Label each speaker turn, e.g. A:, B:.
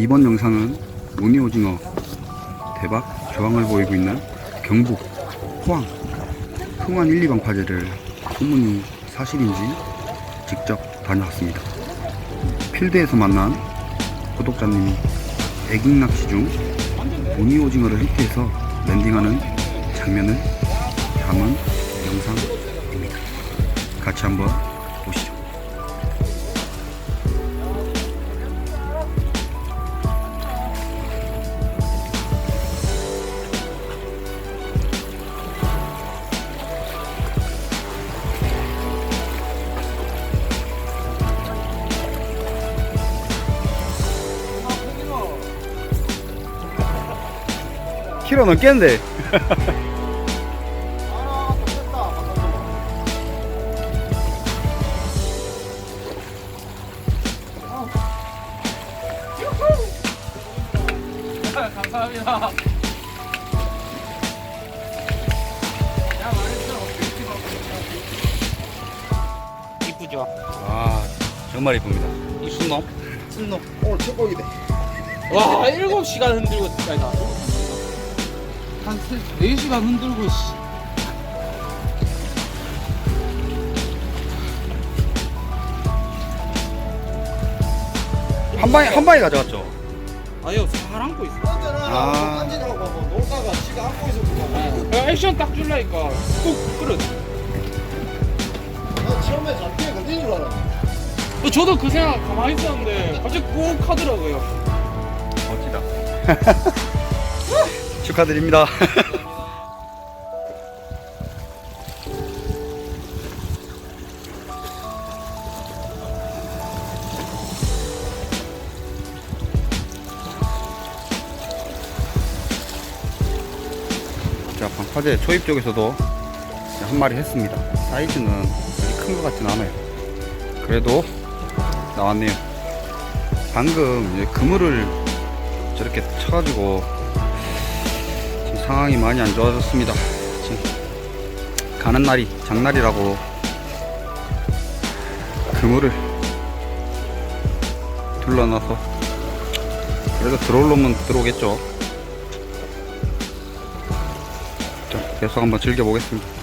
A: 이번 영상은 무늬 오징어 대박 저항을 보이고 있는 경북 포항 흥원 1, 2방 파제를 소문이 사실인지 직접 다녀왔습니다. 필드에서 만난 구독자님이 애깅 낚시 중 무늬 오징어를 히트해서 랜딩하는 장면을 담은 영상입니다. 같이 한번 보시죠. 키로 넘겠는데
B: 감사합니다. 이쁘죠?
A: 아 정말 이쁩니다 이 순놈
B: 순놈.
C: 오늘 첫 곡이네.
B: 와, 7시간 흔들고, 아니, 나. 한 4시간 흔들고, 씨.
A: 한 방에 한 방에 가져갔죠
B: 아유, 살 안고 있어.
A: 아.
C: 딴짓하고 뭐 놀다가 지가 안고 있었구만.
B: 야, 액션 딱 줄라니까. 꾹 끌어.
C: 나 처음에 잡기에 걸린 줄 알았네.
B: 저도 그 생각 가만히 있었는데, 갑자기 꾹 하더라고요.
A: 멋지다 축하드립니다. 자 방파제 초입 쪽에서도 한 마리 했습니다. 사이즈는 큰 것 같진 않아요. 그래도 나왔네요. 방금 이제 그물을 저렇게 쳐가지고 상황이 많이 안 좋아졌습니다. 가는 날이 장날이라고 그물을 둘러놔서 그래도 들어올 놈은 들어오겠죠. 자, 계속 한번 즐겨보겠습니다.